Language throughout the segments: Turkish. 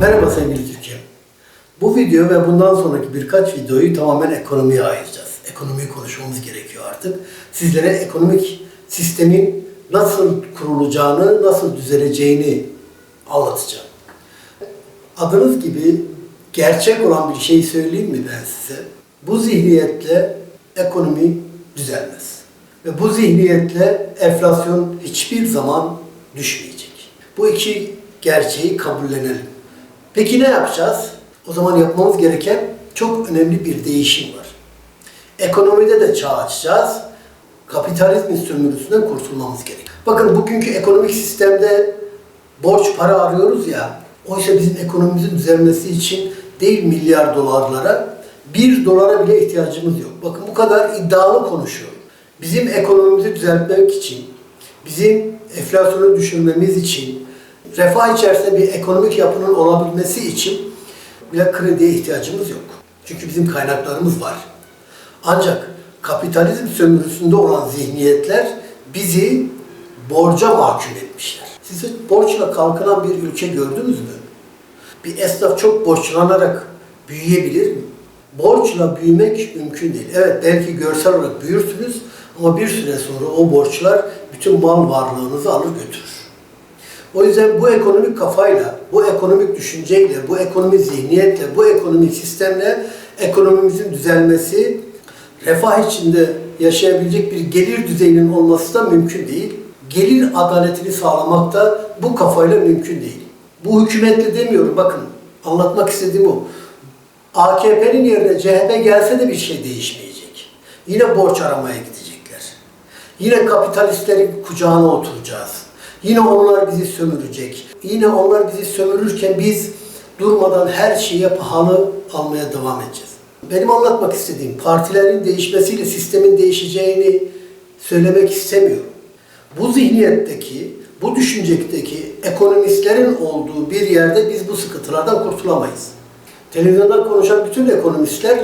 Merhaba sevgili Türkiye. Bu video ve bundan sonraki birkaç videoyu tamamen ekonomiye ayıracağız. Ekonomiyi konuşmamız gerekiyor artık. Sizlere ekonomik sistemin nasıl kurulacağını, nasıl düzeleceğini anlatacağım. Adınız gibi gerçek olan bir şey söyleyeyim mi ben size? Bu zihniyetle ekonomi düzelmez. Ve bu zihniyetle enflasyon hiçbir zaman düşmeyecek. Bu iki gerçeği kabullenelim. Peki ne yapacağız? O zaman yapmamız gereken çok önemli bir değişim var. Ekonomide de çağ açacağız. Kapitalizmin sömürüsünden kurtulmamız gerek. Bakın bugünkü ekonomik sistemde borç para arıyoruz ya. Oysa bizim ekonomimizin düzelmesi için değil milyar dolarlara, bir dolara bile ihtiyacımız yok. Bakın bu kadar iddialı konuşuyorum. Bizim ekonomimizi düzeltmek için, bizim enflasyonu düşürmemiz için, refah içerisinde bir ekonomik yapının olabilmesi için bile krediye ihtiyacımız yok. Çünkü bizim kaynaklarımız var. Ancak kapitalizm sömürüsünde olan zihniyetler bizi borca mahkum etmişler. Siz hiç borçla kalkınan bir ülke gördünüz mü? Bir esnaf çok borçlanarak büyüyebilir mi? Borçla büyümek mümkün değil. Evet belki görsel olarak büyürsünüz ama bir süre sonra o borçlar bütün mal varlığınızı alır götürür. O yüzden bu ekonomik kafayla, bu ekonomik düşünceyle, bu ekonomik zihniyetle, bu ekonomik sistemle ekonomimizin düzelmesi, refah içinde yaşayabilecek bir gelir düzeyinin olması da mümkün değil. Gelir adaletini sağlamak da bu kafayla mümkün değil. Bu hükümetle demiyorum bakın anlatmak istediğim o. AKP'nin yerine CHP gelse de bir şey değişmeyecek. Yine borç aramaya gidecekler. Yine kapitalistlerin kucağına oturacağız. Yine onlar bizi sömürecek. Yine onlar bizi sömürürken biz durmadan her şeye pahalı almaya devam edeceğiz. Benim anlatmak istediğim partilerin değişmesiyle sistemin değişeceğini söylemek istemiyorum. Bu zihniyetteki, bu düşüncekteki ekonomistlerin olduğu bir yerde biz bu sıkıntılardan kurtulamayız. Televizyonda konuşan bütün ekonomistler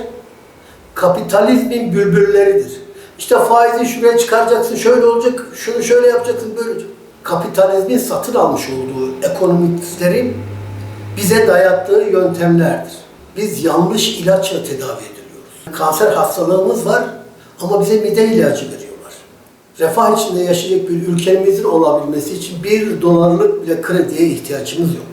kapitalizmin bülbülleridir. İşte faizi şuraya çıkaracaksın, şöyle olacak, şunu şöyle yapacaksın, böyle olacak. Kapitalizmin satın almış olduğu ekonomistlerin bize dayattığı yöntemlerdir. Biz yanlış ilaçla tedavi ediliyoruz. Kanser hastalığımız var ama bize mide ilacı veriyorlar. Refah içinde yaşayacak bir ülkemizin olabilmesi için bir dolarlık bile krediye ihtiyacımız yok.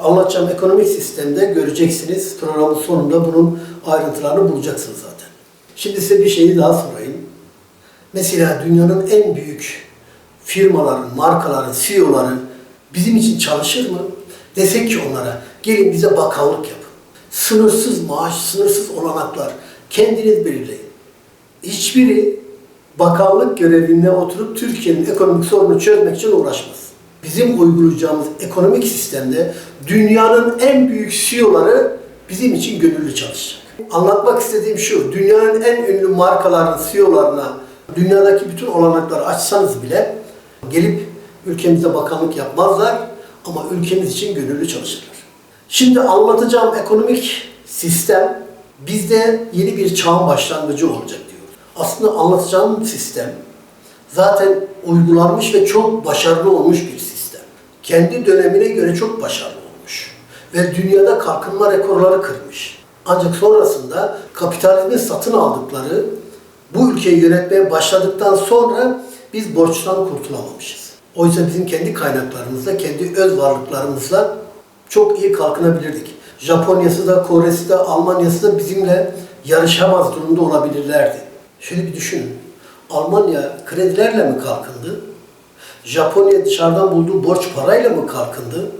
Anlatacağım ekonomik sistemde göreceksiniz. Programın sonunda bunun ayrıntılarını bulacaksınız zaten. Şimdi size bir şeyi daha sorayım. Mesela dünyanın en büyük firmaların, markaların, CEO'ları bizim için çalışır mı? Desek ki onlara gelin bize bakanlık yapın. Sınırsız maaş, sınırsız olanaklar kendiniz belirleyin. Hiçbiri bakanlık görevinde oturup Türkiye'nin ekonomik sorununu çözmek için uğraşmaz. Bizim uygulayacağımız ekonomik sistemde dünyanın en büyük CEO'ları bizim için gönüllü çalışacak. Anlatmak istediğim şu, dünyanın en ünlü markaların CEO'larına dünyadaki bütün olanakları açsanız bile gelip ülkemize bakanlık yapmazlar ama ülkemiz için gönüllü çalışırlar. Şimdi anlatacağım ekonomik sistem bizde yeni bir çağın başlangıcı olacak diyoruz. Aslında anlatacağım sistem zaten uygulanmış ve çok başarılı olmuş bir sistem. Kendi dönemine göre çok başarılı olmuş. Ve dünyada kalkınma rekorları kırmış. Ancak sonrasında kapitalizmin satın aldıkları bu ülkeyi yönetmeye başladıktan sonra biz borçtan kurtulamamışız. Oysa bizim kendi kaynaklarımızla, kendi öz varlıklarımızla çok iyi kalkınabilirdik. Japonya'sı da, Kore'si de, Almanya'sı da bizimle yarışamaz durumda olabilirlerdi. Şöyle bir düşünün. Almanya kredilerle mi kalkındı? Japonya dışarıdan bulduğu borç parayla mı kalkındı?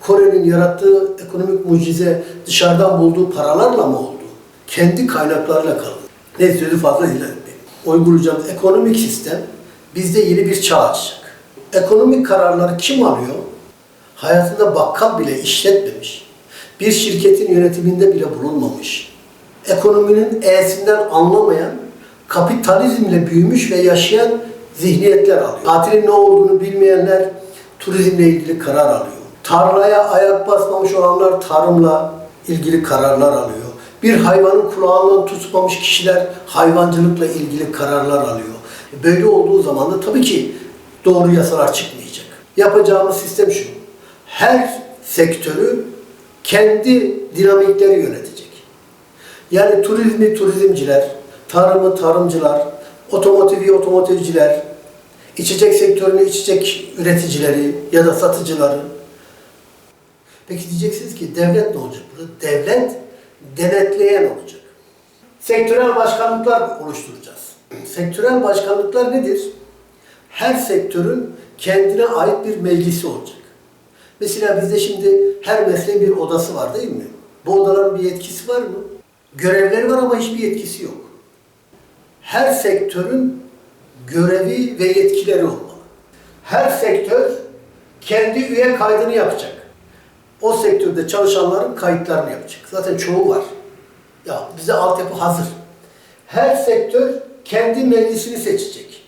Kore'nin yarattığı ekonomik mucize dışarıdan bulduğu paralarla mı oldu? Kendi kaynaklarıyla kaldı. Ne sözü fazla ilerlemeyin. Uygulayacağımız ekonomik sistem bizde yeni bir çağ açacak. Ekonomik kararları kim alıyor? Hayatında bakkal bile işletmemiş. Bir şirketin yönetiminde bile bulunmamış. Ekonominin e'sinden anlamayan, kapitalizmle büyümüş ve yaşayan zihniyetler alıyor. Tatilin ne olduğunu bilmeyenler turizmle ilgili karar alıyor. Tarlaya ayak basmamış olanlar tarımla ilgili kararlar alıyor. Bir hayvanın kulağından tutmamış kişiler hayvancılıkla ilgili kararlar alıyor. Böyle olduğu zaman da tabii ki doğru yasalar çıkmayacak. Yapacağımız sistem şu. Her sektörü kendi dinamikleri yönetecek. Yani turizmi turizmciler, tarımı tarımcılar, otomotivi otomotivciler, içecek sektörünü içecek üreticileri ya da satıcıları. Peki diyeceksiniz ki devlet ne olacak burada? Devlet denetleyen olacak. Sektörel başkanlıklar oluşturacağız. Sektörel başkanlıklar nedir? Her sektörün kendine ait bir meclisi olacak. Mesela bizde şimdi her mesleğin bir odası var değil mi? Bu odaların bir yetkisi var mı? Görevleri var ama hiçbir yetkisi yok. Her sektörün görevi ve yetkileri olmalı. Her sektör kendi üye kaydını yapacak. O sektörde çalışanların kayıtlarını yapacak. Zaten çoğu var. Ya bize altyapı hazır. Her sektör kendi meclisini seçecek.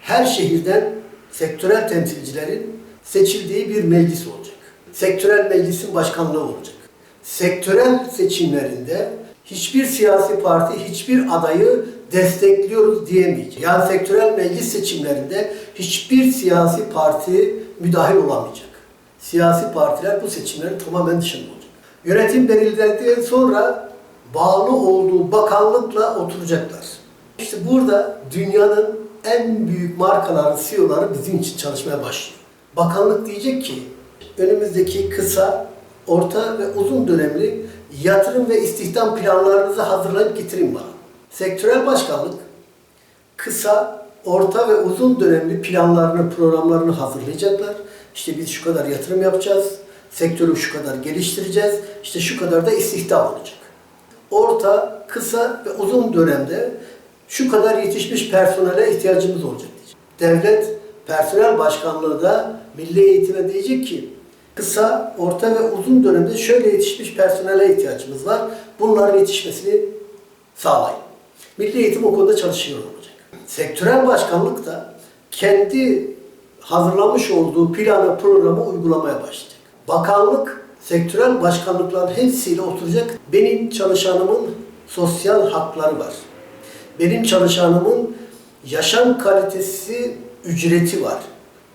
Her şehirden sektörel temsilcilerin seçildiği bir meclis olacak. Sektörel meclisin başkanlığı olacak. Sektörel seçimlerinde hiçbir siyasi parti hiçbir adayı destekliyoruz diyemeyecek. Yani sektörel meclis seçimlerinde hiçbir siyasi parti müdahil olamayacak. Siyasi partiler bu seçimlerin tamamen dışında olacak. Yönetim belirlendikten sonra bağlı olduğu bakanlıkla oturacaklar. İşte burada dünyanın en büyük markaların CEO'ları bizim için çalışmaya başlıyor. Bakanlık diyecek ki önümüzdeki kısa, orta ve uzun dönemli yatırım ve istihdam planlarınızı hazırlayıp getirin bana. Sektörel başkanlık kısa, orta ve uzun dönemli planlarını, programlarını hazırlayacaklar. İşte biz şu kadar yatırım yapacağız, sektörü şu kadar geliştireceğiz, işte şu kadar da istihdam olacak. Orta, kısa ve uzun dönemde şu kadar yetişmiş personele ihtiyacımız olacak diyecek. Devlet personel başkanlığı da milli eğitime diyecek ki kısa, orta ve uzun dönemde şöyle yetişmiş personele ihtiyacımız var. Bunların yetişmesini sağlayın. Milli eğitim o konuda çalışıyor olacak. Sektörel başkanlık da kendi hazırlamış olduğu planı, programı uygulamaya başlayacak. Bakanlık sektörel başkanlıkların hepsiyle oturacak. Benim çalışanımın sosyal hakları var. Benim çalışanımın yaşam kalitesi, ücreti var.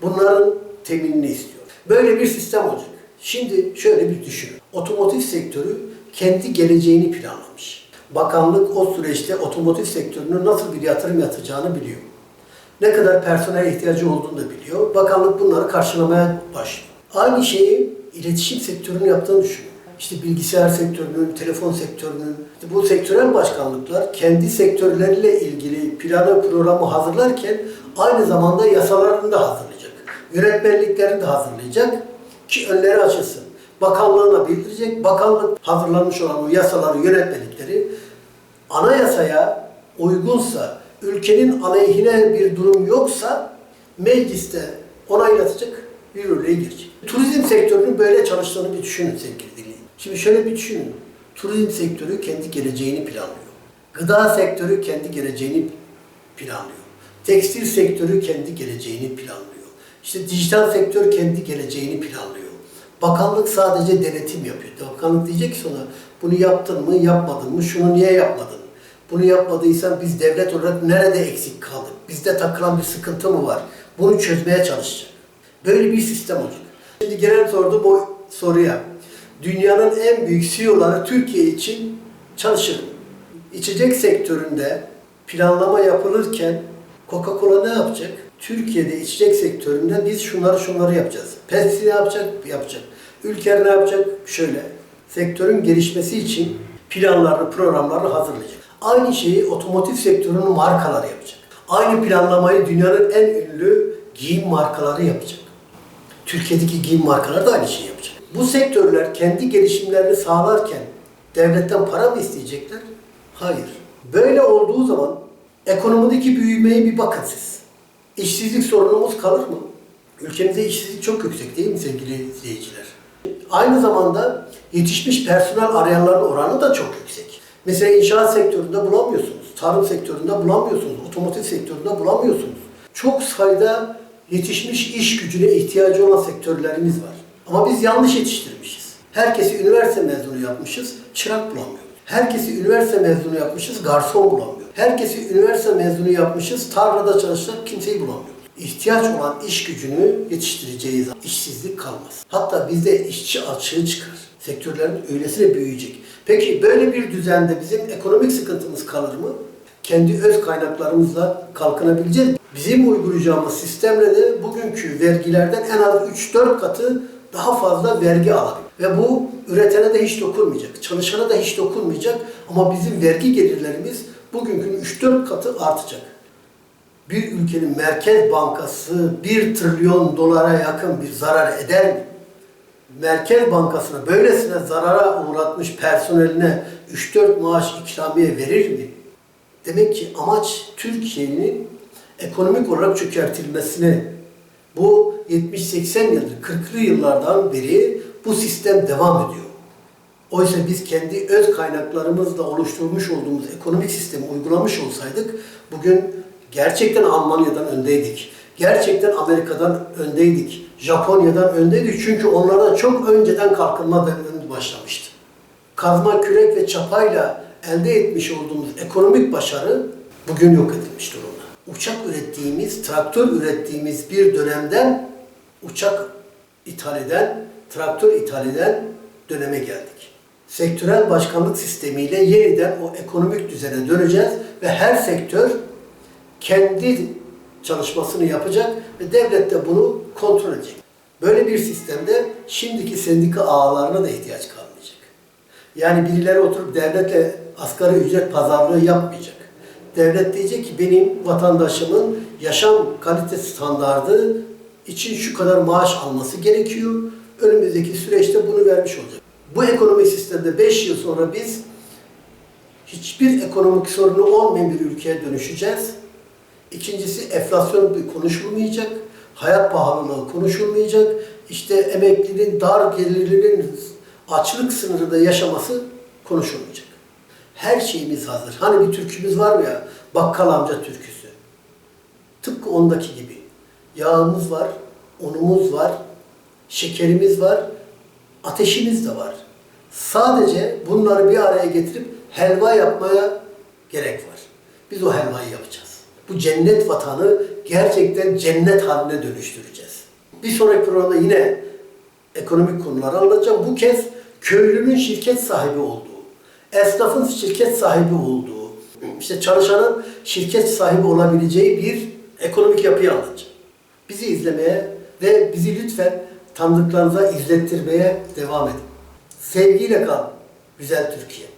Bunların teminini istiyor. Böyle bir sistem olacak. Şimdi şöyle bir düşünün. Otomotiv sektörü kendi geleceğini planlamış. Bakanlık o süreçte otomotiv sektörünün nasıl bir yatırım yatacağını biliyor. Ne kadar personel ihtiyacı olduğunu da biliyor. Bakanlık bunları karşılamaya başlıyor. Aynı şeyi iletişim sektörünün yaptığını düşünün. İşte bilgisayar sektörünün, telefon sektörünün, işte bu sektörel başkanlıklar kendi sektörleriyle ilgili planı programı hazırlarken aynı zamanda yasalarını da hazırlayacak. Yönetmenliklerini de hazırlayacak ki önleri açılsın. Bakanlığına bildirecek, bakanlık hazırlanmış olan o yasaları, yönetmelikleri anayasaya uygunsa, ülkenin aleyhine bir durum yoksa mecliste onaylatacak, yürürlüğe girecek. Turizm sektörünün böyle çalıştığını bir düşünün sevgili. Şimdi şöyle bir düşünün. Turizm sektörü kendi geleceğini planlıyor. Gıda sektörü kendi geleceğini planlıyor. Tekstil sektörü kendi geleceğini planlıyor. İşte dijital sektör kendi geleceğini planlıyor. Bakanlık sadece denetim yapıyor. Bakanlık diyecek ki sonra bunu yaptın mı, yapmadın mı, şunu niye yapmadın? Bunu yapmadıysan biz devlet olarak nerede eksik kaldık? Bizde takılan bir sıkıntı mı var? Bunu çözmeye çalışacak. Böyle bir sistem olacak. Şimdi genel sorduğum o soruya. Dünyanın en büyük CEO'ları Türkiye için çalışır? İçecek sektöründe planlama yapılırken Coca-Cola ne yapacak? Türkiye'de içecek sektöründe biz şunları şunları yapacağız. Pepsi ne yapacak? Yapacak. Ülker ne yapacak? Şöyle. Sektörün gelişmesi için planlarını, programlarını hazırlayacak. Aynı şeyi otomotiv sektörünün markaları yapacak. Aynı planlamayı dünyanın en ünlü giyim markaları yapacak. Türkiye'deki giyim markaları da aynı şeyi yapacak. Bu sektörler kendi gelişimlerini sağlarken devletten para mı isteyecekler? Hayır. Böyle olduğu zaman ekonomideki büyümeye bir bakın siz. İşsizlik sorunumuz kalır mı? Ülkemizde işsizlik çok yüksek değil mi sevgili izleyiciler? Aynı zamanda yetişmiş personel arayanların oranı da çok yüksek. Mesela inşaat sektöründe bulamıyorsunuz, tarım sektöründe bulamıyorsunuz, otomotiv sektöründe bulamıyorsunuz. Çok sayıda yetişmiş iş gücüne ihtiyacı olan sektörlerimiz var. Ama biz yanlış yetiştirmişiz. Herkesi üniversite mezunu yapmışız, çırak bulamıyoruz. Herkesi üniversite mezunu yapmışız, garson bulamıyoruz. Herkesi üniversite mezunu yapmışız, tarlada çalışacak kimseyi bulamıyoruz. ihtiyaç olan iş gücünü yetiştireceğiz. İşsizlik kalmaz. Hatta bizde işçi açığı çıkar. Sektörlerin öylesine büyüyecek. Peki böyle bir düzende bizim ekonomik sıkıntımız kalır mı? Kendi öz kaynaklarımızla kalkınabileceğiz. Bizim uygulayacağımız sistemle de bugünkü vergilerden en az 3-4 katı daha fazla vergi alabilir. Ve bu üretene de hiç dokunmayacak, çalışana da hiç dokunmayacak ama bizim vergi gelirlerimiz bugünkün 3-4 katı artacak bir ülkenin merkez bankası 1 trilyon dolara yakın bir zarar eder mi? Merkez Bankası'na böylesine zarara uğratmış personeline 3-4 maaş ikramiye verir mi? Demek ki amaç Türkiye'nin ekonomik olarak çökertilmesini. Bu 70-80 yıldır, 40'lı yıllardan beri bu sistem devam ediyor. Oysa biz kendi öz kaynaklarımızla oluşturmuş olduğumuz ekonomik sistemi uygulamış olsaydık bugün gerçekten Almanya'dan öndeydik. Gerçekten Amerika'dan öndeydik. Japonya'dan öndeydik. Çünkü onlardan çok önceden kalkınma dönemi başlamıştı. Kazma, kürek ve çapayla elde etmiş olduğumuz ekonomik başarı bugün yok edilmiş durumda. Uçak ürettiğimiz, traktör ürettiğimiz bir dönemden uçak ithal eden, traktör ithal eden döneme geldik. Sektörel başkanlık sistemiyle yeniden o ekonomik düzene döneceğiz ve her sektör kendi çalışmasını yapacak ve devlet de bunu kontrol edecek. Böyle bir sistemde şimdiki sendika ağlarına da ihtiyaç kalmayacak. Yani birileri oturup devletle asgari ücret pazarlığı yapmayacak. Devlet diyecek ki benim vatandaşımın yaşam kalite standardı için şu kadar maaş alması gerekiyor. Önümüzdeki süreçte bunu vermiş olacak. Bu ekonomi sistemde 5 yıl sonra biz hiçbir ekonomik sorunu olmayan bir ülkeye dönüşeceğiz. İkincisi enflasyon konuşulmayacak. Hayat pahalılığı konuşulmayacak. İşte emeklinin, dar gelirlinin açlık sınırında yaşaması konuşulmayacak. Her şeyimiz hazır. Hani bir türkümüz var mı ya? Bakkal amca türküsü. Tıpkı ondaki gibi. Yağımız var, unumuz var, şekerimiz var, ateşimiz de var. Sadece bunları bir araya getirip helva yapmaya gerek var. Biz o helvayı yapacağız. Bu cennet vatanı gerçekten cennet haline dönüştüreceğiz. Bir sonraki programda yine ekonomik konuları anlatacağım. Bu kez köylünün şirket sahibi olduğu, esnafın şirket sahibi olduğu, işte çalışanın şirket sahibi olabileceği bir ekonomik yapıyı anlatacağım. Bizi izlemeye ve bizi lütfen tanıdıklarınıza izlettirmeye devam edin. Sevgiyle kal güzel Türkiye.